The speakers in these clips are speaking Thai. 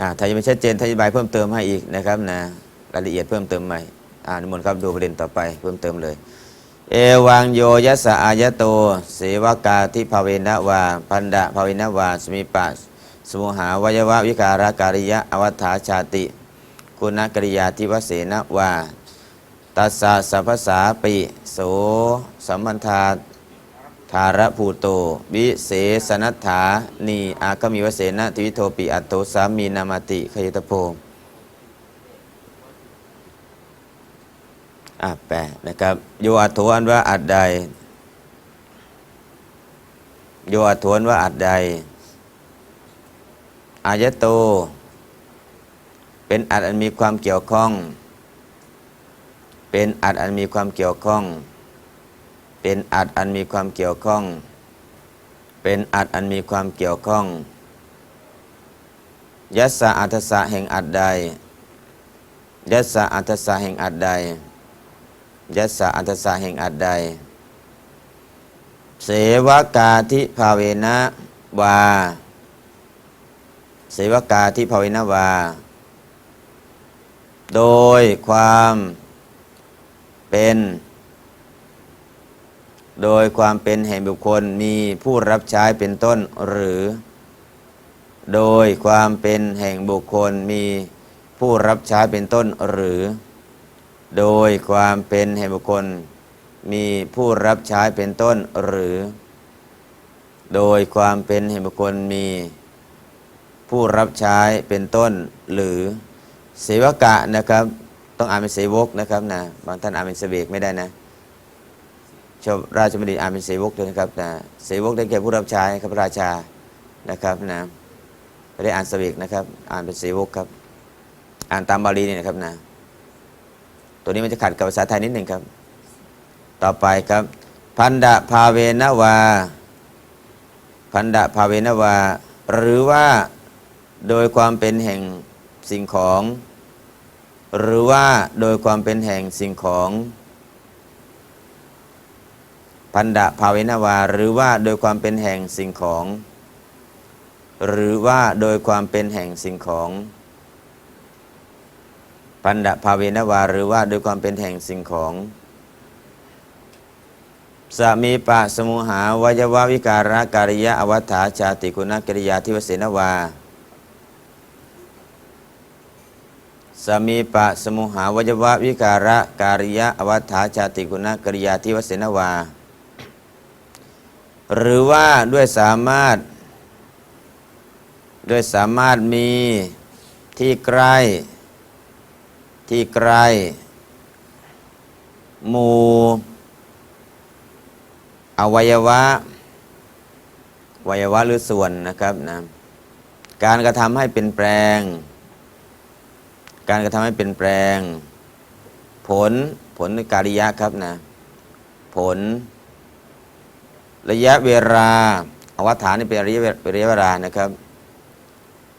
อ่าถ้ายังไม่ชัดเจนถ้าอธิบายเพิ่มเติมให้อีกนะครับนะรายละเอียดเพิ่มเติมใหม่อ่านมนต์ครับดูประเด็นต่อไปเพิ่มเติมเลย เอวังโยยัสะอายะโตเสวกาทิภาเวนะวาพันดะภาเวนะวาสมิปัสสมุหาวัยวะวิการาการิยะอวัฏฐาชาติ คุณกริยาทิวเสนะวาตัสสะสัพพสาปิโสสัมพันธา ธารภูโตวิเสสนัตถานีอากมิวเสนะทิวิโทปิอัตโตสามีนามาติขยตโพอะแปลนะครับโยอัตโถอันว่าอัดใด โยอัตโถนว่าอัดใด อายะโต เป็นอัดอันมีความเกี่ยวข้อง เป็นอัดอันมีความเกี่ยวข้อง เป็นอัดอันมีความเกี่ยวข้อง เป็นอัดอันมีความเกี่ยวข้อง ยัสสะอัตสะแห่งอัดใด ยัสสะอัตสะแห่งอัดใด ยัสสะอัตสะแห่งอัดใด เสวกาทิภาเวนะวา เสวกาทิภาเวนะวา โดยความเป็น โดยความเป็นแห่งบุคคลมีผู้รับใช้เป็นต้นหรือ โดยความเป็นแห่งบุคคลมีผู้รับใช้เป็นต้นหรือ โดยความเป็นแห่งบุคคล มีผู้รับใช้เป็นต้นหรือ โดยความเป็นแห่งบุคคลมี ผู้รับใช้เป็นต้นหรือเสวกะนะครับ ต้องอ่านเป็นเสวกนะครับนะบางท่านอ่านเป็นเสวกไม่ได้นะ ชาวราชบัณฑิตอ่านเป็นเสวกด้วยนะครับนะเสวกได้แก่ผู้รับใช้ครับราชานะครับนะไม่ได้อ่านเสวกนะครับ อ่านเป็นเสวกครับ อ่านตามบาลีนี่นะครับนะตัวนี้มันจะขัดกับภาษาไทยนิดหนึ่งครับ ต่อไปครับ พันดะภาเวนวา พันดะภาเวนวา หรือว่าโดยความเป็นแห่งสิ่งของ หรือว่าโดยความเป็นแห่งสิ่งของ พันดะภาเวนวา หรือว่าโดยความเป็นแห่งสิ่งของ หรือว่าโดยความเป็นแห่งสิ่งของปันดะภาเวนวา หรือว่าโดยความเป็นแห่งสิ่งของสามีปะสมุหาวัยวะวิการะการิยะอวัฏฐาชาติคุณกิริยาทิวเสนวาสามีปะสมุหาวัยวะวิการะการิยะอวัฏฐาชาติคุณกิริยาทิวเสนวา หรือว่าด้วยสามารถ ด้วยสามารถมีที่ใกล้ ที่ใกล้หมู่อวัยวะวัยวะหรือส่วนนะครับนะการกระทำให้เป็นแปลง การกระทำให้เป็นแปลง ผลผลในการิยะครับนะ ผล ระยะเวลาอวัฏฐานนี่เป็นระยะเวระยะเวลานะครับ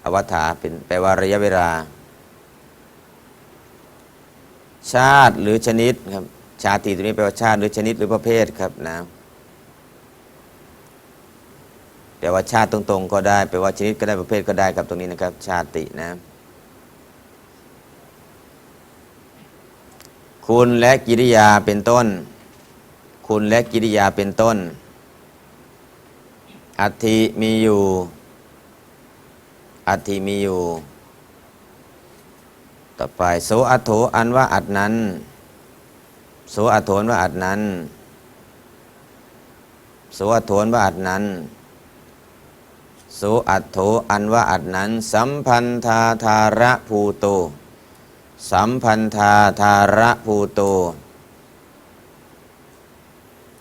อวัฏฐานเป็นแปลว่าระยะเวลา ชาติหรือชนิดครับ ชาติตัวนี้แปลว่าชาติหรือชนิดหรือประเภทครับนะแปลว่าชาติตรงๆก็ได้แปลว่าชนิดก็ได้ประเภทก็ได้ครับตรงนี้นะครับ ชาตินะ คุณและกิริยาเป็นต้น คุณและกิริยาเป็นต้น อัติมีอยู่ อัติมีอยู่ ต่อไปโสอัโถอันว่าอัดนั้น โสอัโถนว่าอัดนั้น โสอัโถนว่าอัดนั้น โสอัโถอันว่าอัดนั้น สัมพันธาธาระภูโต สัมพันธาธาระภูโต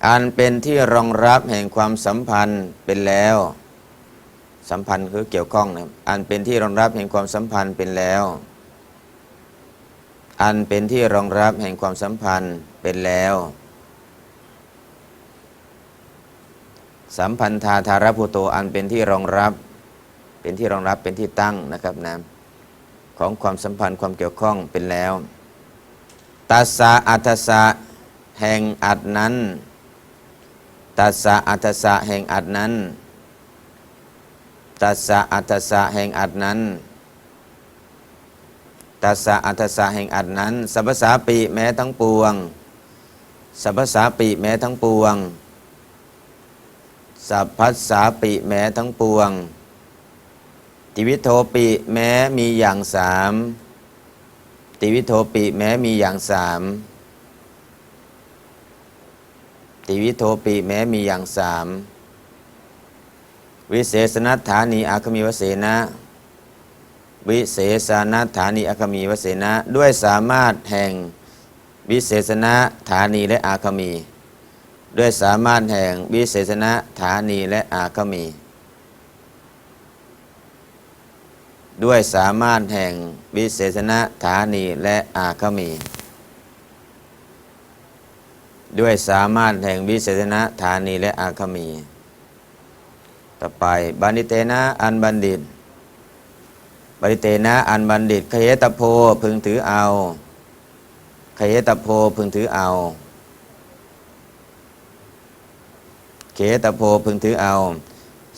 อันเป็นที่รองรับแห่งความสัมพันธ์เป็นแล้ว สัมพันธ์คือเกี่ยวข้องนะอันเป็นที่รองรับแห่งความสัมพันธ์เป็นแล้ว อันเป็นที่รองรับแห่งความสัมพันธ์เป็นแล้ว สัมพันธาธารภูโตอันเป็นที่รองรับ เป็นที่รองรับเป็นที่ตั้งนะครับนะของความสัมพันธ์ความเกี่ยวข้องเป็นแล้วตัสสะอัตสะแห่งอัดนั้น ตัสสะอัตสะแห่งอัดนั้น ตัสสะอัตสะแห่งอัดนั้น ตัสสะอัตสะแห่งอัดนั้นสัพสาปิแม้ทั้งปวงสัพพสาปิแม้ทั้งปวงสัพพัสสาปิแม้ทั้งปวงติวิโทปิแม้มีอย่างสามติวิโทปิแม้มีอย่างสาม ติวิโทปิแม้มีอย่างสามวิเศษนัฐานีอาคมีวเสนะวิเศษณฐานีอาคมีวเสนะด้วยสามารถแห่งวิเศษณฐานีและอาคมี ด้วยสามารถแห่งวิเศษณฐานีและอาคมี ด้วยสามารถแห่งวิเศษณฐานีและอาคมี ด้วยสามารถแห่งวิเศษณฐานีและอาคมี ต่อไปบันิเตนะอันบัณฑิตบริเตนะอันบัณฑิตขยตโพพึงถือเอาขยตโพพึงถือเอาเขตโพพึงถือเอา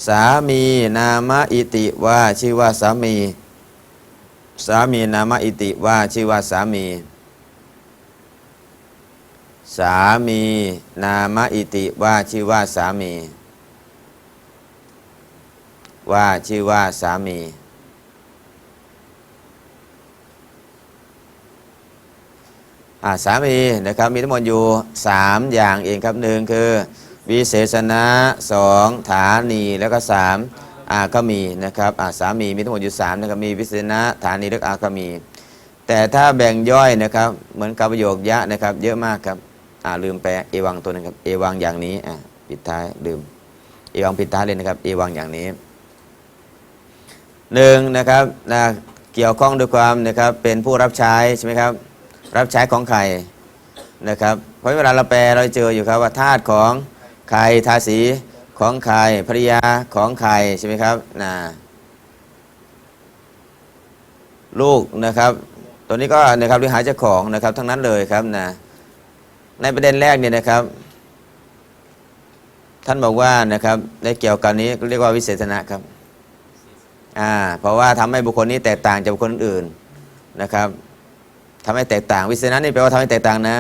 สามีนามะอิติว่าชื่อว่าสามี สามีนามะอิติว่าชื่อว่าสามี สามี นามอิติว่าชื่อว่าสามี ว่าชื่อว่าสามีอาสามีนะครับมีทั้งหมดอยู่ 3 อย่างเองครับหนึ่งคือ วิเศษณะสองฐานีแล้วก็3อาก็มีนะครับอ่าสามีมีทั้งหมดอยู่3นะครับมีวิเศษณะฐานีและอาก็มี แต่ถ้าแบ่งย่อยนะครับ เหมือนกับประโยคยะนะครับ เยอะมากครับ อ่าลืมแปลเอวังตัวนึงครับเอวังอย่างนี้อ่าปิดท้ายลืมเอวังปิดท้ายเลยนะครับเอวังอย่างนี้หนึ่งนะครับนะเกี่ยวข้องด้วยความนะครับเป็นผู้รับใช้ใช่ไหมครับรับใช้ของใครนะครับเพราะเวลาเราแปลเราเจออยู่ครับว่าทาสของใครทาสีของใครภริยาของใครใช่ไหมครับนะลูกนะครับ ตัวนี้ก็นะครับหรือหาเจ้าของนะครับทั้งนั้นเลยครับนะ ในประเด็นแรกเนี่ยนะครับ ท่านบอกว่านะครับในเกี่ยวกับนี้เรียกว่าวิเศษณะครับอ่าเพราะว่าทำให้บุคคลนี้แตกต่างจากบุคคลอื่นนะครับทำให้แตกต่าง วิเศษณะนี่แปลว่าทำให้แตกต่างนะ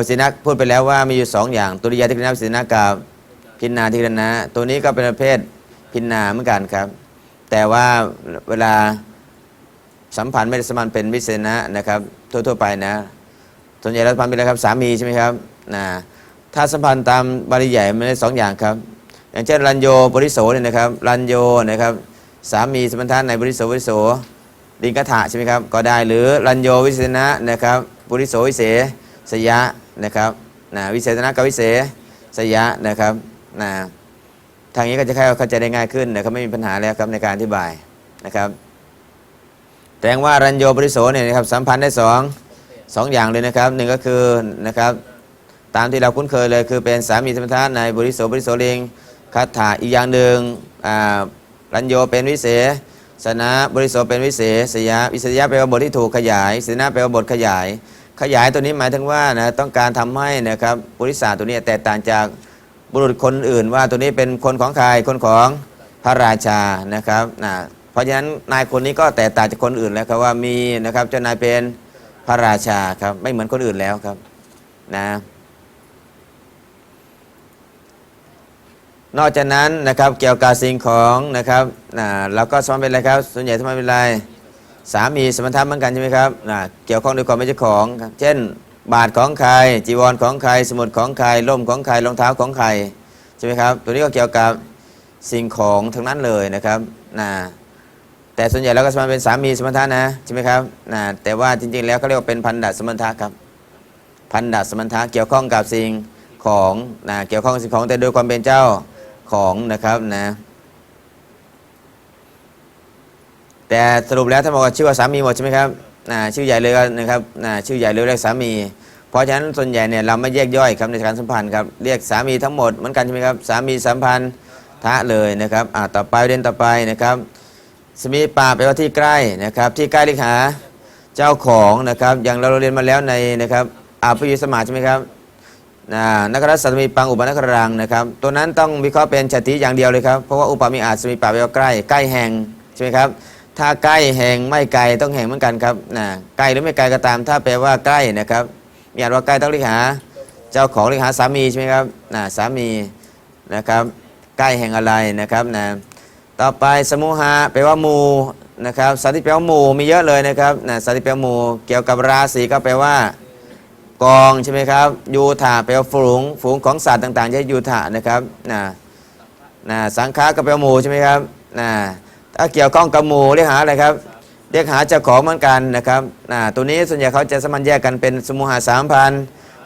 วิเศษณะพูดไปแล้วว่ามีอยู่สองอย่างตุริยาทิกรณะวิเศษณะกับพินนาทิกรณะตัวนี้ก็เป็นประเภทพินนาเหมือนกันครับ แต่ว่าเวลาสัมพันธ์ไม่ได้สมพันเป็นวิเศษณะนะครับ ทั่วๆไปนะ ส่วนใหญ่เราสัมพันธ์เป็นอะไรครับสามีใช่ไหมครับนะถ้าสัมพันธ์ตามบาลีใหญ่มันได้สองอย่างครับ อย่างเช่นรัญโยบริโสเนี่ยนะครับรัญโยนะครับสามีสมพันธ์ในบริโสบริโสดิงกถะใช่ไหมครับก็ได้หรือรัญโยวิเศษณะนะครับบริโสวิเศษยะนะครับนะวิเศษณะกับวิเศษยะนะครับนะทางนี้ก็จะเข้าใจได้ง่ายขึ้นนะครับไม่มีปัญหาแล้วครับในการอธิบายนะครับ แต่ว่ารัญโยบริโสเนี่ยนะครับสัมพันธ์ได้สอง สองอย่างเลยนะครับหนึ่งก็คือนะครับตามที่เราคุ้นเคยเลยคือเป็นสามีสมรรถะในบริโสบริโสลิงคัตถาอีกอย่างหนึ่งอ่ารัญโยเป็นวิเศษนะบริโสเป็นวิเศษยะวิเศยะแปลว่าบทที่ถูกขยายสนาแปลว่าบทขยาย ขยายตัวนี้หมายถึงว่านะต้องการทำให้นะครับบริษัทตัวนี้แตกต่างจากบุรุษคนอื่นว่าตัวนี้เป็นคนของใครคนของพระราชานะครับนะเพราะฉะนั้นนายคนนี้ก็แตกต่างจากคนอื่นแล้วครับว่ามีนะครับเจ้านายเป็น พระราชาครับ ไม่เหมือนคนอื่นแล้วครับนะนอกจากนั้นนะครับเกี่ยวกับสิ่งของนะครับนะเราก็สมมติเป็นอะไรครับ ส่วนใหญ่สมมติเป็นอะไรสามีสมรรถะเหมือนกันใช่ไหมครับนะเกี่ยวข้องด้วยความเป็นเจ้าของ เช่น บาทของใคร จีวรของใคร สมุดของใครล่มของใครรองเท้าของใครใช่ไหมครับ ตัวนี้ก็เกี่ยวกับสิ่งของทั้งนั้นเลยนะครับนะ แต่ส่วนใหญ่เราก็สมมติเป็นสามีสมรรถะนะใช่ไหมครับนะแต่ว่าจริง ๆ แล้วเขาเรียกว่าเป็นพันดะสมรรถะครับพันดะสมรรถะเกี่ยวข้องกับสิ่งของนะเกี่ยวข้องกับสิ่งของแต่โดยความเป็นเจ้าของนะครับนะแต่สรุปแล้วท่านบอกว่าชื่อว่าสามีหมดใช่ไหมครับนะชื่อใหญ่เลยนะครับนะชื่อใหญ่เลยเรียกสามี เพราะฉะนั้นส่วนใหญ่เนี่ยเราไม่แยกย่อยครับในการสัมพันธ์ครับเรียกสามีทั้งหมดเหมือนกันใช่ไหมครับสามีสัมพันธ์ทะเลยนะครับอ่าต่อไปเด่นต่อไปนะครับ สมีป่าแปลว่าที่ใกล้นะครับ ที่ใกล้ลิกหาเจ้าของนะครับ อย่างเราเรียนมาแล้วในนะครับอาภยุสมาใช่ไหมครับนะนักรัศมีปังอุปนักรังนะครับ ตัวนั้นต้องวิเคราะห์เป็นชติอย่างเดียวเลยครับ เพราะว่าอุปมีอาจสมีป่าแปลว่าใกล้ ใกล้แห่งใช่ไหมครับ ถ้าใกล้แห่งไม่ไกลต้องแห่งเหมือนกันครับนะใกล้หรือไม่ไกลก็ตาม ถ้าแปลว่าใกล้นะครับ มีอานว่าใกล้ต้องเรียกหาเจ้าของเรียกหาสามีใช่ไหมครับนะสามีนะครับ ใกล้แห่งอะไรนะครับนะ ต่อไปสมุหะแปลว่าหมู่นะครับสัตว์ที่แปลว่าหมู่มีเยอะเลยนะครับนะสัตว์ที่แปลว่าหมู่เกี่ยวกับราศีก็แปลว่า กองใช่ไหมครับยูถาแปลว่าฝูงฝูงของสัตว์ต่างๆใช้ยูถานะครับนะนะสังฆาก็แปลว่าหมู่ใช่ไหมครับนะถ้าเกี่ยวข้องกับหมู่เรียกหาอะไรครับเรียกหาเจ้าของเหมือนกันนะครับนะตัวนี้ส่วนใหญ่เขาจะสมันแยกกันเป็นสมุหาสามพัน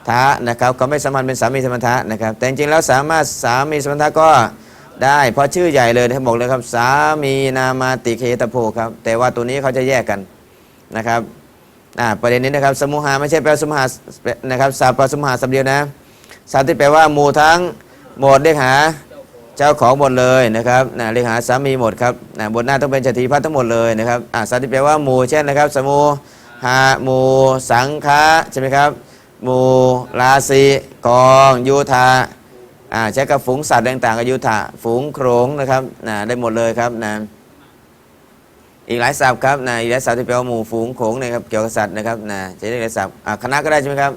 ทะนะครับเขาไม่สมันเป็นสามีสมณทะนะครับแต่จริงๆแล้วสามารถสามีสมณทะก็ ได้เพราะชื่อใหญ่เลยท่านบอกเลยครับ สามีนามาติเคตโพครับ แต่ว่าตัวนี้เขาจะแยกกันนะครับอ่าประเด็นนี้นะครับ สมุหาไม่ใช่แปลสมุหานะครับสาปสมุหาสับเดียวนะสัตว์ที่แปลว่าหมู่ทั้งหมดเรียกหาเจ้าของหมดเลยนะครับนะเรียกหาสามีหมดครับนะบนหน้าต้องเป็นจติพัฒน์ทั้งหมดเลยนะครับอ่าสัตว์ที่แปลว่าหมู่เช่นนะครับ สมูหาหมู่สังฆะใช่ไหมครับหมู่ราศีกองยูธา อ่าใช้กับฝูงสัตว์ต่างๆกับยูธาฝูงโขงนะครับนะได้หมดเลยครับนะอีกหลายศัพท์ครับนะอีกหลายศัพท์ที่แปลว่าหมู่ฝูงโขงนะครับเกี่ยวกับสัตว์นะครับนะใช้ได้หลายศัพท์อ่าคณะก็ได้ใช่ไหมครับ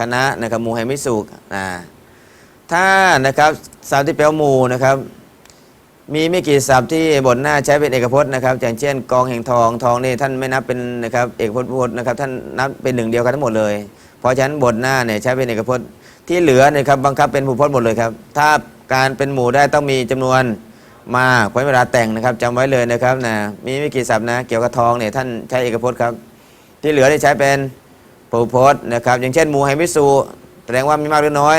คณะนะครับหมู่แห่งมิสุอ่าถ้านะครับศัพท์ที่แปลว่าหมู่นะครับมีไม่กี่ศัพท์ที่บทหน้าใช้เป็นเอกพจน์นะครับอย่างเช่น กองแห่งทองทองนี่ท่านไม่นับเป็นนะครับเอกพจน์พจน์นะครับท่านนับเป็นหนึ่งเดียวกันทั้งหมดเลย เพราะฉะนั้นบทหน้าเนี่ยใช้เป็นเอกพจน์ ที่เหลือเนี่ยครับบังคับเป็นหมู่พจน์หมดเลยครับ ถ้าการเป็นหมู่ได้ต้องมีจำนวนมากเพราะเวลาแต่งนะครับจำไว้เลยนะครับนะมีไม่กี่ศัพท์นะ เกี่ยวกับทองเนี่ยท่านใช้เอกพจน์ครับ ที่เหลือได้ใช้เป็นหมู่พจน์นะครับ อย่างเช่นหมู่ไฮมิสูแสดงว่ามีมากหรือน้อย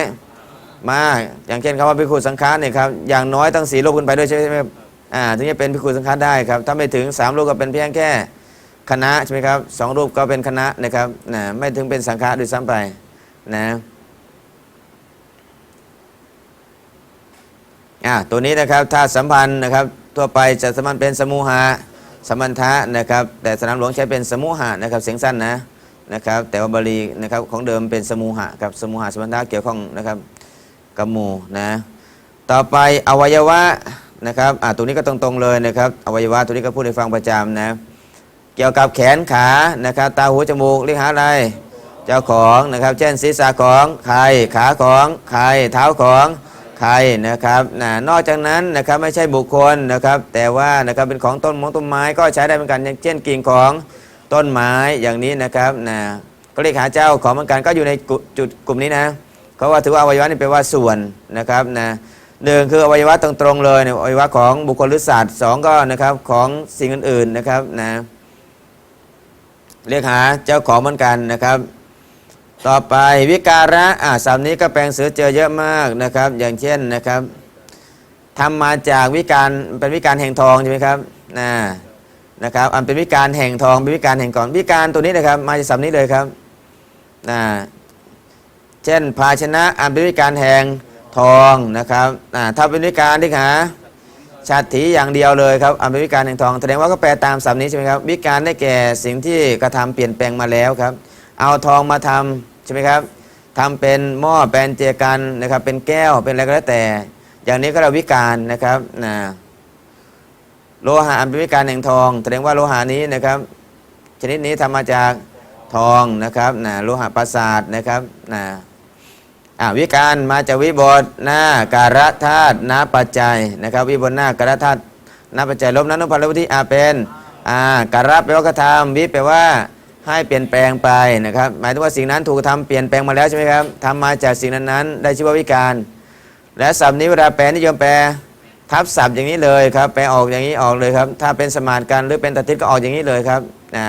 มากอย่างเช่นคำว่าพิคุสังฆารเนี่ยครับอย่างน้อยต้องสี่ลูกขึ้นไปด้วยใช่ไหมอ่าถึงจะเป็นพิคุสังฆารได้ครับถ้าไม่ถึงสามลูกก็เป็นเพียงแค่คณะใช่ไหมครับสองรูปก็เป็นคณะนะครับนะไม่ถึงเป็นสังฆะด้วยซ้ำไปนะ อ่าตัวนี้นะครับถ้าสัมพันธ์นะครับทั่วไปจะสัมพันธ์เป็นสมุหะสมันทะนะครับแต่สนามหลวงใช้เป็นสมุหะนะครับเสียงสั้นนะนะครับแต่ว่าบาลีนะครับของเดิมเป็นสมุหะครับสมุหะสมันทะเกี่ยวข้องนะครับกับหมู่นะต่อไปอวัยวะนะครับอ่าตัวนี้ก็ตรงๆเลยนะครับอวัยวะตัวนี้ก็พูดให้ฟังประจำนะเกี่ยวกับแขนขานะครับตาหูจมูกเรียกหาอะไรเจ้าของนะครับเช่นศีรษะของใครขาของใครเท้าของ ใครนะครับนะนอกจากนั้นนะครับไม่ใช่บุคคลนะครับ แต่ว่านะครับเป็นของต้นมงต้นไม้ก็ใช้ได้เหมือนกันอย่างเช่นกิ่งของต้นไม้อย่างนี้นะครับนะก็เรียกหาเจ้าของเหมือนกันก็อยู่ในจุดกลุ่มนี้นะเพราะว่าถือว่าอวัยวะนี่แปลว่าส่วนนะครับนะหนึ่งคืออวัยวะตรงๆเลยเนี่ยอวัยวะของบุคคลหรือสัตว์สองก็นะครับของสิ่งอื่นๆนะครับนะเรียกหาเจ้าของเหมือนกันนะครับ ต่อไปวิการะอ่าสามนี้ก็แปลงเสือเจอเยอะมากนะครับ อย่างเช่นนะครับทำมาจากวิการเป็นวิการแห่งทองใช่ไหมครับนะนะครับอันเป็นวิการแห่งทองเป็นวิการแห่งก่อนวิการตัวนี้นะครับ มาจากสามนี้เลยครับนะเช่น ภาชนะอันเป็นวิการแห่งทองนะครับอ่าถ้าเป็นวิการที่หาชาติถีอย่างเดียวเลยครับอันเป็นวิการแห่งทองแสดงว่าก็แปลตามศัพท์นี้ใช่ไหมครับวิการได้แก่สิ่งที่กระทำเปลี่ยนแปลงมาแล้วครับ เอาทองมาทำ ใช่ไหมครับทำเป็นหม้อเป็นเจกันนะครับเป็นแก้วเป็นอะไรก็แล้วแต่ อย่างนี้ก็เราวิการนะครับนะโลหะอันเป็นวิการแห่งทอง แสดงว่าโลหะนี้นะครับ ชนิดนี้ทำมาจากทองนะครับนะโลหะประสาทนะครับนะอ่าวิการมาจากวิบทหน้าการะธาตุนาปัจจัยนะครับ วิบทหน้าการะธาตุนาปัจจัยลบนั้นนุพันธ์ลบที่อาเป็นอ่าการะแปลว่ากระทำวิแปลว่า ให้เปลี่ยนแปลงไปนะครับ หมายถึงว่าสิ่งนั้นถูกกระทำเปลี่ยนแปลงมาแล้วใช่ไหมครับทำมาจากสิ่งนั้นๆ ได้ชื่อว่าวิการ และศัพท์นี้เวลาแปลนิยมแปลทับศัพท์อย่างนี้เลยครับแปลออกอย่างนี้ออกเลยครับ ถ้าเป็นสมานกันหรือเป็นตทิศก็ออกอย่างนี้เลยครับอ่า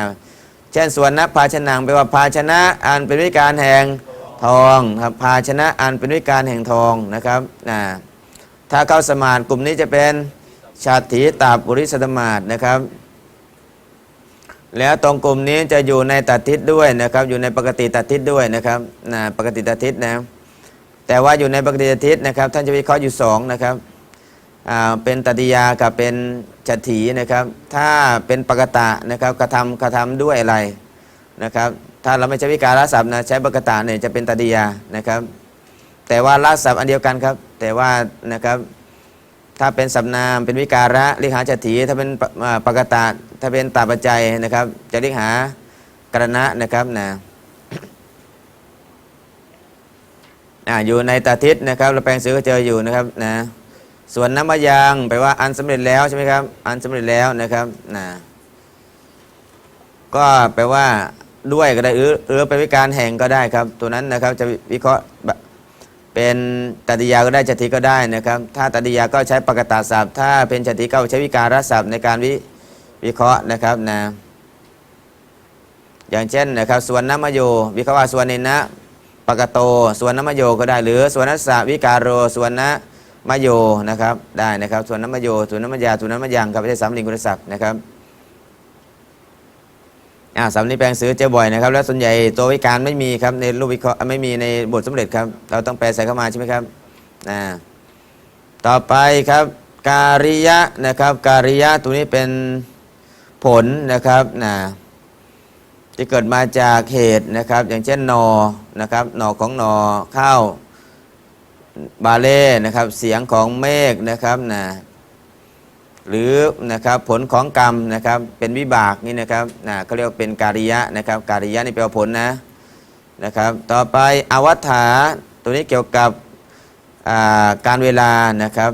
เช่นส่วนนักภาชนังแปลว่าภาชนะอันเป็นวิการแห่งทองครับภาชนะอันเป็นวิการแห่งทองนะครับนะถ้าเข้าสมานกลุ่มนี้จะเป็นชาติตาปุริสตมาศนะครับ แล้วตรงกลุ่มนี้จะอยู่ในตัดทิศด้วยนะครับ อยู่ในปกติตัดทิศด้วยนะครับนะปกติตัดทิศนะแต่ว่าอยู่ในปกติตัดทิศนะครับ ท่านจะวิเคราะห์อยู่สองนะครับอ่าเป็นตติยากับเป็นจัตถีนะครับ ถ้าเป็นปกตะนะครับกระทำกระทำด้วยอะไรนะครับ ถ้าเราไม่ใช้วิการศัพท์นะใช้ปกตะเนี่ยจะเป็นตติยานะครับ แต่ว่าละศัพท์อันเดียวกันครับ แต่ว่านะครับ ถ้าเป็นสัมนามเป็นวิการะเรียกหาจัตถีถ้าเป็นปาปกตะถ้าเป็นตาปัจจัยนะครับ จะเรียกหากรณะนะครับนะอ่าอยู่ในตาทิศนะครับเราแปลงสือก็เจออยู่นะครับนะส่วนน้ำมะยางแปลว่าอันสำเร็จแล้วใช่ไหมครับอันสำเร็จแล้วนะครับนะก็แปลว่าด้วยก็ได้หรือหรือเป็นวิการแห่งก็ได้ครับ ตัวนั้นนะครับจะวิเคราะห์ เป็นตัติยาก็ได้จติก็ได้นะครับ ถ้าตัติยาก็ใช้ปกตาศัพท์ ถ้าเป็นจติก็ใช้วิการศัพท์ในการวิวิเคราะห์นะครับนะอย่างเช่นนะครับส่วนน้ำมโยวิเคราะห์ว่าส่วนนินะปกโตส่วนน้ำมโยก็ได้หรือส่วนนัสสะวิการโรส่วนนะมโยนะครับได้นะครับส่วนน้ำมโยส่วนน้ำมยาส่วนน้ำมยังครับไม่ใช่สามลิงกุลศัพท์นะครับ อ่าสำนีแปลงซื้อเจอบ่อยนะครับ แล้วส่วนใหญ่ตัววิการไม่มีครับในรูปวิเคราะห์ไม่มีในบทสำเร็จครับ เราต้องแปลใส่เข้ามาใช่ไหมครับอ่าต่อไปครับการิยะนะครับการิยะตัวนี้เป็นผลนะครับนะที่เกิดมาจากเหตุนะครับ อย่างเช่นนอนะครับหนอของนอข้าวบาเล่นะครับ เสียงของเมฆนะครับนะ หรือนะครับผลของกรรมนะครับเป็นวิบากนี่นะครับนะเขาเรียกว่าเป็นการิยะนะครับการิยะนี่แปลว่าผลนะนะครับต่อไปอวัฏฐาตัวนี้เกี่ยวกับการเวลานะครับ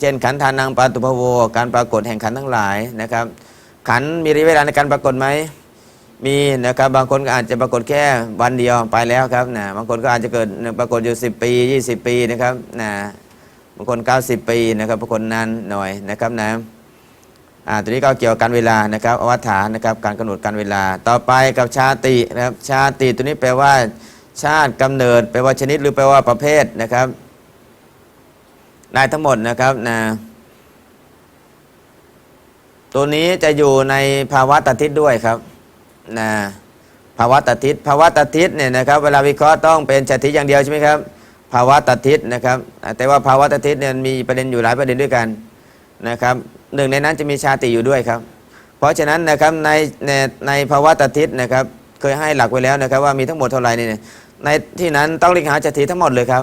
เช่นขันธานังปาตุภโว การปรากฏแห่งขันทั้งหลายนะครับ ขันมีระยะเวลาในการปรากฏไหมมีนะครับบางคนก็อาจจะปรากฏแค่วันเดียวไปแล้วครับนะบางคนก็อาจจะเกิดปรากฏอยู่ 10 ปี 20 ปีนะครับนะ บางคน 90 ปีนะครับบางคนนานหน่อยนะครับนะอ่าตัวนี้ก็เกี่ยวกับการเวลานะครับอวัฏฐานนะครับการกำหนดการเวลา ต่อไปกับชาตินะครับชาติตัวนี้แปลว่า ชาติกำเนิด แปลว่าชนิดหรือแปลว่าประเภทนะครับได้ทั้งหมดนะครับนะตัวนี้จะอยู่ในภาวะตัดทิศด้วยครับนะภาวะตัดทิศภาวะตัดทิศเนี่ยนะครับ เวลาวิเคราะห์ต้องเป็นชติอย่างเดียวใช่ไหมครับ ภาวะตัดทิศนะครับ แต่ว่าภาวะตัดทิศเนี่ยมีประเด็นอยู่หลายประเด็นด้วยกันนะครับหนึ่งในนั้นจะมีชาติอยู่ด้วยครับ เพราะฉะนั้นนะครับในในในภาวะตัดทิศนะครับเคยให้หลักไว้แล้วนะครับว่ามีทั้งหมดเท่าไหร่เนี่ยในที่นั้นต้องเรียกหาจติทั้งหมดเลยครับ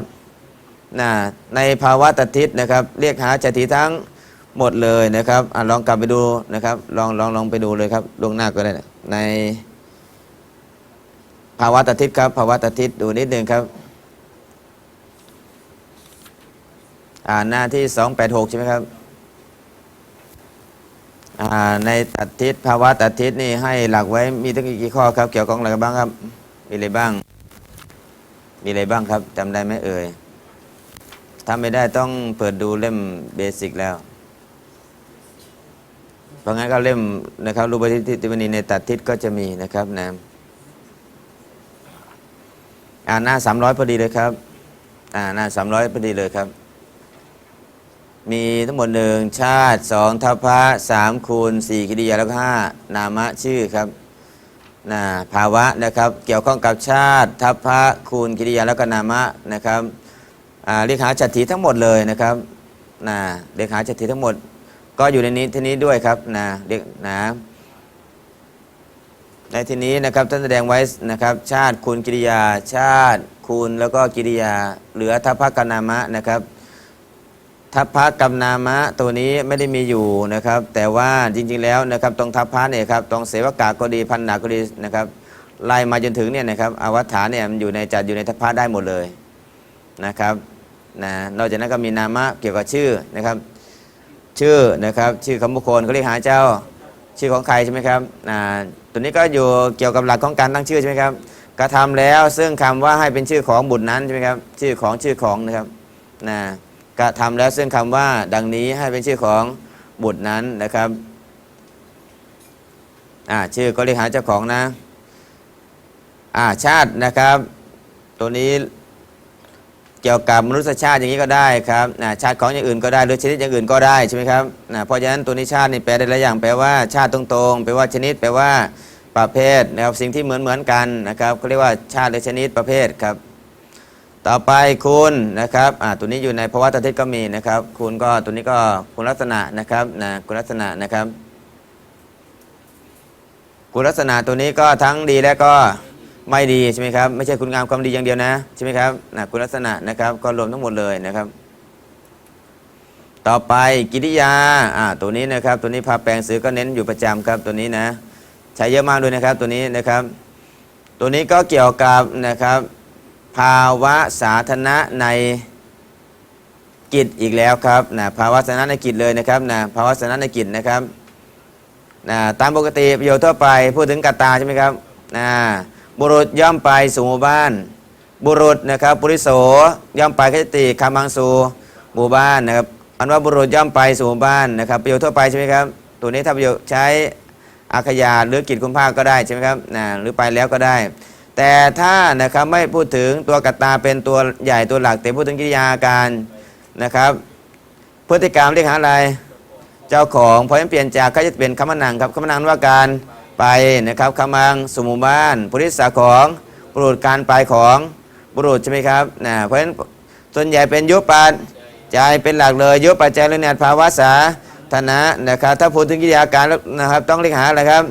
นะในภาวะตัดทิศนะครับเรียกหาจติทั้งหมดเลยนะครับอลองกลับไปดูนะครับลองลองลองไปดูเลยครับลวงหน้าก็ได้ในภาวะตัดทิศครับภาวะตัดทิศดูนิดหนึ่งครับ อ่าหน้าที่ 286 ใช่ไหมครับในตัดทิศภาวะตัดทิศนี่ให้หลักไว้มีตั้งกี่ข้อครับ เกี่ยวกับอะไรบ้างครับ มีอะไรบ้าง มีอะไรบ้างครับจำได้ไหมเอ่ยถ้าไม่ได้ต้องเปิดดูเล่มเบสิกแล้ว เพราะงั้นก็เล่มนะครับรูปทิศทิวณีในตัดทิศก็จะมีนะครับนะอ่าหน้า 300พอดีเลยครับอ่าหน้า 300พอดีเลยครับ มีทั้งหมดหนึ่งชาติสองทัพพะสามคูณสี่กิริยาแล้วก็ห้านามะชื่อครับนะภาวะนะครับเกี่ยวข้องกับชาติทัพพะคูณกิริยาแล้วก็นามะนะครับเรียกหาจัตถีทั้งหมดเลยนะครับนะเรียกหาจัตถีทั้งหมด ก็อยู่ในนี้ที่นี้ด้วยครับนะเรียกนะในที่นี้นะครับท่านแสดงไว้นะครับ ชาติคูณกิริยาชาติคูณแล้วก็กิริยาเหลือทัพพะกนามะนะครับ ทัพพะกับนามะตัวนี้ไม่ได้มีอยู่นะครับ แต่ว่าจริงๆแล้วนะครับตรงทัพพะเนี่ยครับตรงเสวกาก็ดีพันนาก็ดีนะครับไล่มาจนถึงเนี่ยนะครับอวัฏฐานเนี่ยมันอยู่ในจัดอยู่ในทัพพะได้หมดเลยนะครับนะนอกจากนั้นก็มีนามะเกี่ยวกับชื่อนะครับ ชื่อนะครับชื่อคำบุคคลเขาเรียกหาเจ้าชื่อของใครใช่ไหมครับอ่าตัวนี้ก็อยู่เกี่ยวกับหลักของการตั้งชื่อใช่ไหมครับกระทำแล้วซึ่งคำว่าให้เป็นชื่อของบุตรนั้นใช่ไหมครับชื่อของชื่อของนะครับนะ กระทำแล้วซึ่งคำว่าดังนี้ให้เป็นชื่อของบุตรนั้นนะครับอ่าชื่อก็เรียกหาเจ้าของนะอ่าชาตินะครับ ตัวนี้เกี่ยวกับมนุษยชาติอย่างนี้ก็ได้ครับชาติของอย่างอื่นก็ได้หรือชนิดอย่างอื่นก็ได้ใช่ไหมครับเพราะฉะนั้นตัวนี้ชาตินี่แปลได้หลายอย่างแปลว่าชาติตรงๆแปลว่าชนิด แปลว่าประเภทนะครับสิ่งที่เหมือนเหมือนๆกันนะครับเขาเรียกว่าชาติหรือชนิดประเภทครับ ต่อไปคุณนะครับอ่าตัวนี้อยู่ในภาวะตทิศก็มีนะครับ คุณก็ตัวนี้ก็คุณลักษณะนะครับนะคุณลักษณะนะครับ คุณลักษณะตัวนี้ก็ทั้งดีและก็ไม่ดีใช่ไหมครับไม่ใช่คุณงามความดีอย่างเดียวนะใช่ไหมครับนะคุณลักษณะนะครับก็รวมทั้งหมดเลยนะครับ ต่อไปกิริยาอ่าตัวนี้นะครับ ตัวนี้พาแปลงสื่อก็เน้นอยู่ประจำครับตัวนี้นะ ใช้เยอะมากด้วยนะครับตัวนี้นะครับ ตัวนี้ก็เกี่ยวกับนะครับ ภาวะสาธารณะในกิจอีกแล้วครับนะภาวะสาธารณะในกิจเลยนะครับนะภาวะสาธารณะในกิจนะครับนะตามปกติประโยชน์ทั่วไปพูดถึงกตตาใช่ไหมครับนะบุรุษย่อมไปสู่หมู่บ้าน บุรุษนะครับปุริโสย่อมไปคติคำบังสู่หมู่บ้านนะครับอันว่าบุรุษย่อมไปสู่หมู่บ้านนะครับ ประโยชน์ทั่วไปใช่ไหมครับตัวนี้ถ้าประโยชน์ใช้อาขยาหรือกิจคุณภาคก็ได้ใช่ไหมครับนะหรือไปแล้วก็ได้ แต่ถ้านะครับไม่พูดถึงตัวกัตตาเป็นตัวใหญ่ตัวหลัก แต่พูดถึงกิริยาการนะครับ พฤติกรรมเรียกหาอะไร เจ้าของเพราะฉะนั้นเปลี่ยนจากก็จะเป็นคำนังครับคำนังว่าการไปนะครับคำังสมุบ้านปุริสาของบุรุษการไปของบุรุษใช่ไหมครับนะเพราะฉะนั้นส่วนใหญ่เป็นยุปัจจัยเป็นหลักเลยยุปัจจัยเรื่องภาวะสาธนะนะครับถ้าพูดถึงกิริยาการนะครับต้องเรียกหาอะไรครับ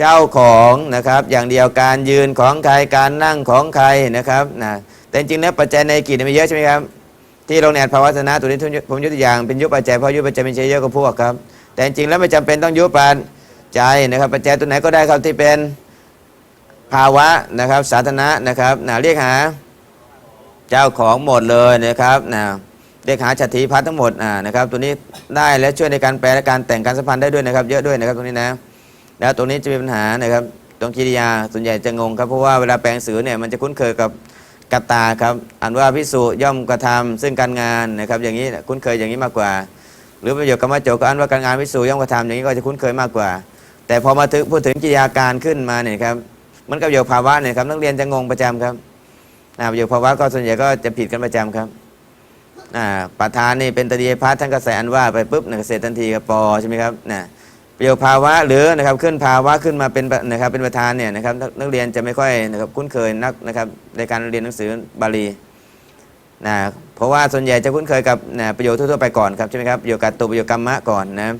เจ้าของนะครับอย่างเดียวการยืนของใครการนั่งของใครนะครับนะแต่จริงๆแล้วปัจจัยในกิจเนี่ยมีเยอะใช่ไหมครับที่ลงในอัตภาวาสนะตัวนี้ผมยกตัวอย่างเป็นยุบปัจจัยเพราะยุบปัจจัยเป็นใช้เยอะกว่าพวกครับ แต่จริงๆแล้วไม่จำเป็นต้องยุบปัจจัยนะครับ ปัจจัยตัวไหนก็ได้ครับที่เป็นภาวะนะครับสาธารณะนะครับนะเรียกหาเจ้าของหมดเลยนะครับนะเรียกหาฉัตรถีพัฒทั้งหมดอ่านะครับ ตัวนี้ได้และช่วยในการแปลและการแต่งการสัมพันธ์ได้ด้วยนะครับ เยอะด้วยนะครับตรงนี้นะ แล้วตรงนี้จะมีปัญหานะครับตรงกิริยาส่วนใหญ่จะงงครับเพราะว่าเวลาแปลงสื่อเนี่ยมันจะคุ้นเคยกับกตตาครับอันว่าพิสุย่อมกระทำซึ่งการงานนะครับอย่างนี้คุ้นเคยอย่างนี้มากกว่า หรือประโยคกรรมโจก็อันว่าการงานพิสุย่อมกระทำอย่างนี้ก็จะคุ้นเคยมากกว่า แต่พอมาถึงพูดถึงกิริยาการขึ้นมาเนี่ยครับมันกับโยคภาวะเนี่ยครับนักเรียนจะงงประจำครับนะประโยคภาวะก็ส่วนใหญ่ก็จะผิดกันประจำครับอ่าประธานนี่เป็นตดียพัฒน์ท่านก็ใส่อันว่าไปปุ๊บเนี่ยเสร็จทันทีกับปอใช่ไหมครับนะ ประโยคภาวะหรือนะครับขึ้นภาวะขึ้นมาเป็นนะครับเป็นประธานเนี่ยนะครับนักเรียนจะไม่ค่อยนะครับคุ้นเคยนักนะครับในการเรียนหนังสือบาลีนะเพราะว่าส่วนใหญ่จะคุ้นเคยกับนะประโยคทั่วๆไปก่อนครับใช่ไหมครับประโยคกัตตุประโยคกรรมะก่อนนะ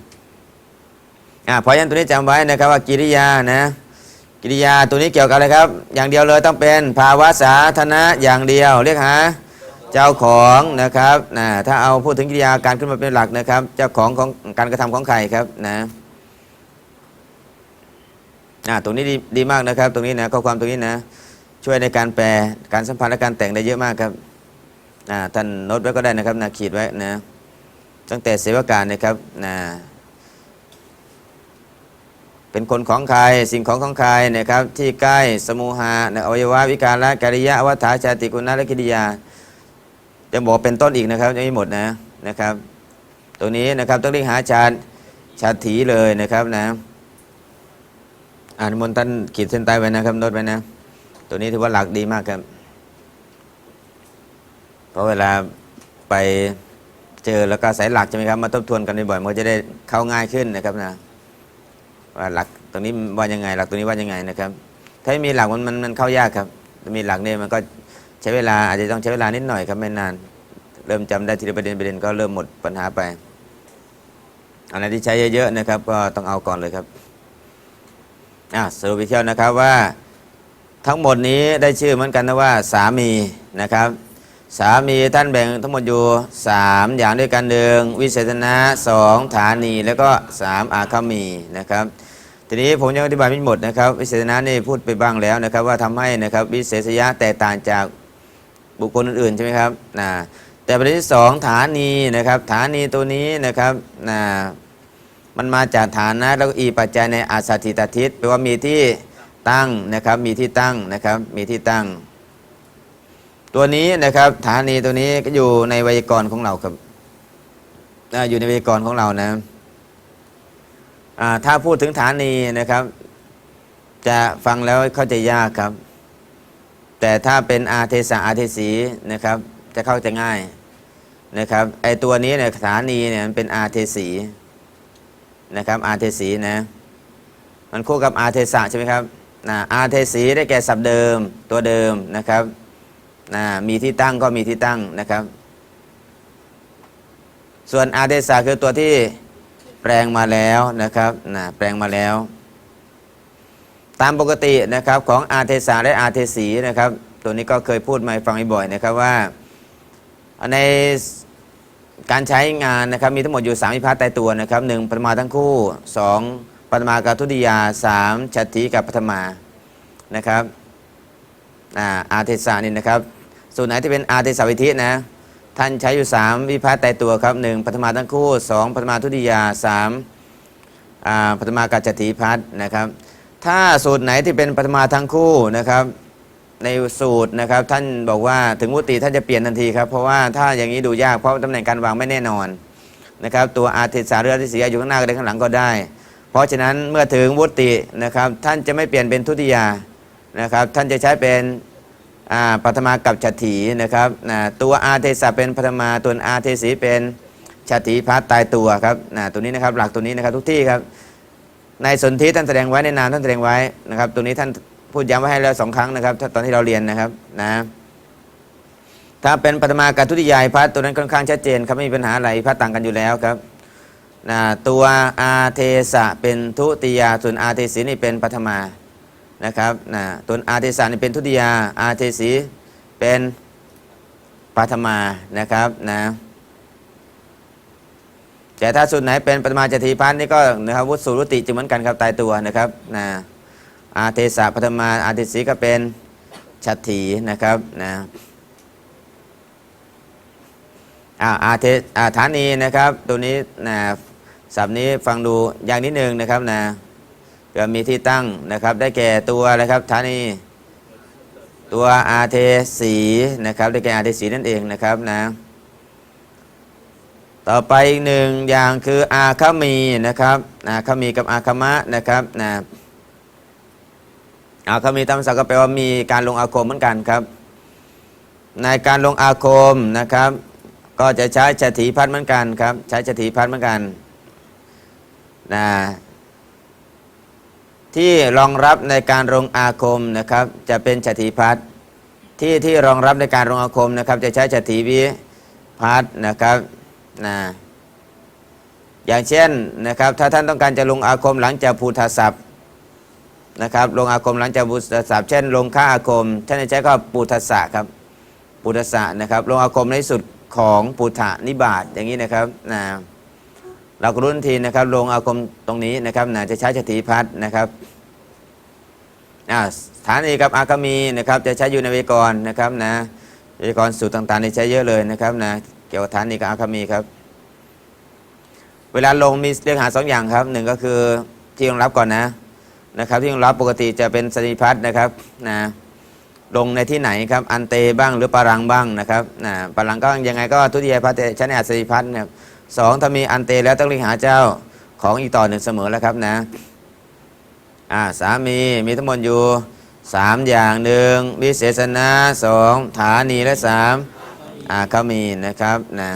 อ่าเพราะฉะนั้นตัวนี้จำไว้นะครับว่ากิริยานะกิริยาตัวนี้เกี่ยวกับอะไรครับ อย่างเดียวเลยต้องเป็นภาวะสาธารณะอย่างเดียวเรียกหาเจ้าของนะครับนะถ้าเอาพูดถึงกิริยาการขึ้นมาเป็นหลักนะครับ เจ้าของของการกระทำของใครครับนะ อ่าตรงนี้ดีดีมากนะครับ ตรงนี้นะข้อความตรงนี้นะ ช่วยในการแปลการสัมพันธ์และการแต่งได้เยอะมากครับอ่าท่านโน้ตไว้ก็ได้นะครับนะขีดไว้นะตั้งแต่เสวการนะครับนะเป็นคนของใครสิ่งของของใครนะครับที่ใกล้สมุหะนะอวัยวะวิการละกิริยะวัฏฐาชาติกุณะและกิริยาจะบอกเป็นต้นอีกนะครับยังไม่หมดนะนะครับตรงนี้นะครับต้องเรียกหาชาติชาติถีเลยนะครับนะ อ่านมนต์ท่านขีดเส้นใต้ไว้นะครับโน้ตไว้นะ ตัวนี้ถือว่าหลักดีมากครับเพราะเวลาไปเจอแล้วก็สายหลักใช่ไหมครับ มาทบทวนกันบ่อยๆมันก็จะได้เข้าง่ายขึ้นนะครับนะว่าหลักตรงนี้ว่ายังไง หลักตรงนี้ว่ายังไงนะครับ ถ้าไม่มีหลักมันมันมันเข้ายากครับ มีหลักเนี่ยมันก็ใช้เวลาอาจจะต้องใช้เวลานิดหน่อยครับไม่นาน เริ่มจำได้ทีละประเด็นประเด็นก็เริ่มหมดปัญหาไปอะไรที่ใช้เยอะๆนะครับ ก็ต้องเอาก่อนเลยครับ อะสรุปไปเที่ยวนะครับว่าทั้งหมดนี้ได้ชื่อเหมือนกันนะว่าสามีนะครับ สามีท่านแบ่งทั้งหมดอยู่ 3 อย่างด้วยกันหนึ่งวิเศษณะสองฐานีแล้วก็ 3 อาคามีนะครับทีนี้ผมยังอธิบายไม่หมดนะครับ วิเศษณะนี่พูดไปบ้างแล้วนะครับ ว่าทำให้นะครับวิเศษยะแตกต่างจากบุคคลอื่นๆใช่ไหมครับนะแต่ประเด็นที่สองฐานีนะครับฐานีตัวนี้นะครับนะ มันมาจากฐานะแล้วก็อีปัจจัยในอาสาติตทิศแปลว่ามีที่ตั้งนะครับ มีที่ตั้งนะครับ มีที่ตั้ง ตัวนี้นะครับ ฐานีตัวนี้ก็อยู่ในไวยากรณ์ของเราครับอยู่ในไวยากรณ์ของเรานะถ้าพูดถึงฐานีนะครับ จะฟังแล้วเข้าใจยากครับ แต่ถ้าเป็นอาเทสะอาเทสีนะครับ จะเข้าใจง่ายนะครับไอตัวนี้เนี่ยฐานีเนี่ยมันเป็นอาเทสี นะครับอาเทสีนะมันคู่กับอาเทสะใช่ไหมครับนะอาเทสีได้แก่ศัพท์เดิมตัวเดิมนะครับนะมีที่ตั้งก็มีที่ตั้งนะครับ ส่วนอาเทสะคือตัวที่แปลงมาแล้วนะครับนะแปลงมาแล้ว ตามปกตินะครับของอาเทสะและอาเทสีนะครับ ตัวนี้ก็เคยพูดมาฟังบ่อยนะครับว่า ใน การใช้งานนะครับมีทั้งหมดอยู่3วิพัฒน์ตายตัวนะครับหนึ่งปฐมาทั้งคู่สองปฐมากับทุติยาสามชัตถีกับปฐมานะครับอาอาเทศานี่นะครับส่วนไหนที่เป็นอาเทศวิธินะท่านใช้อยู่ 3 วิพัฒน์ตายตัวครับหนึ่งปฐมาทั้งคู่สองปฐมาทุติยาสามอ่าปฐมากับชัตถีพัฒน์นะครับถ้าสูตรไหนที่เป็นปฐมาทั้งคู่นะครับ ในสูตรนะครับท่านบอกว่าถึงวุติท่านจะเปลี่ยนทันทีครับเพราะว่าถ้าอย่างนี้ดูยากเพราะตำแหน่งการวางไม่แน่นอนนะครับตัวอาเทศาเรือที่เสียอยู่ข้างหน้าก็ได้ข้างหลังก็ได้ เพราะฉะนั้นเมื่อถึงวุตินะครับท่านจะไม่เปลี่ยนเป็นทุติยานะครับท่านจะใช้เป็นอ่าปัทมากับฉัตถีนะครับนะตัวอาเทศาเป็นปัทมาตัวอาเทสีเป็นฉัตถีพัดตายตัวครับนะตัวนี้นะครับหลักตัวนี้นะครับทุกที่ครับในสนธิท่านแสดงไว้ในนามท่านแสดงไว้นะครับตรงนี้ท่าน พูดย้ำไว้ให้แล้วสองครั้งนะครับ ถ้าตอนที่เราเรียนนะครับนะถ้าเป็นปฐมากับทุติยายพัดตัวนั้นค่อนข้างชัดเจนครับไม่มีปัญหาอะไรพัดต่างกันอยู่แล้วครับนะตัวอาเทสะเป็นทุติยาส่วนอาเทสีนี่เป็นปฐมานะครับนะตัวอาเทสะนี่เป็นทุติยาอาเทสีเป็นปฐมานะครับนะแต่ถ้าสูตรไหนเป็นปฐมาจตีพันธ์นี่ก็นะครับวุฒิสูรุติจึงเหมือนกันครับตายตัวนะครับนะ อาเทสะปฐมาอาเทสีก็เป็นชัตถีนะครับนะอาอาเทอาฐานีนะครับ ตัวนี้นะศัพท์นี้ฟังดูอย่างนิดนึงนะครับนะก็มีที่ตั้งนะครับ ได้แก่ตัวอะครับฐานีตัวอาเทสีนะครับ ได้แก่อาเทสีนั่นเองนะครับนะต่อไปอีกหนึ่งอย่างคืออาคามีนะครับอาคามีกับอาคามะนะครับนะ อาคามีตามศักดิ์ก็แปลว่ามีการลงอาคมเหมือนกันครับ ในการลงอาคมนะครับ ก็จะใช้ฉถีพัดเหมือนกันครับ ใช้ฉถีพัดเหมือนกันนะที่รองรับในการลงอาคมนะครับ จะเป็นฉถีพัดที่ที่รองรับในการลงอาคมนะครับ จะใช้ฉถีวิพัดนะครับนะอย่างเช่นนะครับ ถ้าท่านต้องการจะลงอาคมหลังจากภูทศัพท์ นะครับลงอาคมหลังจากภูทศัพท์เช่น ลงค่าอาคมท่านจะใช้ก็ปูทสะครับปูทสะนะครับลงอาคมในสุดของปุถะนิบาตอย่างนี้นะครับนะเราก็รู้ทันทีนะครับลงอาคมตรงนี้นะครับนะจะใช้ฉถีพัดนะครับอ่าฐานีกับอากามีนะครับจะใช้อยู่ในเวกรนะครับนะเวกรสูตรต่างๆนี่ใช้เยอะเลยนะครับนะเกี่ยวกับฐานีกับอากามีครับ เวลาลงมีเรียกหาสองอย่างครับหนึ่งก็คือที่รองรับก่อนนะ นะครับ ที่รองรับปกติจะเป็นสนิพัฒน์นะครับนะลงในที่ไหนครับอันเตบ้างหรือปารังบ้างนะครับนะปารังก็ยังไงก็ทุติยพัฒน์ชนะสนิพัฒน์นะครับสองถ้ามีอันเตแล้วต้องเรียกหาเจ้าของอีกต่อหนึ่งเสมอแล้วครับนะอ่าสามีมีทั้งหมดอยู่สามอย่างหนึ่งวิเศษณะสองฐานีและสามอาคามีนะครับนะ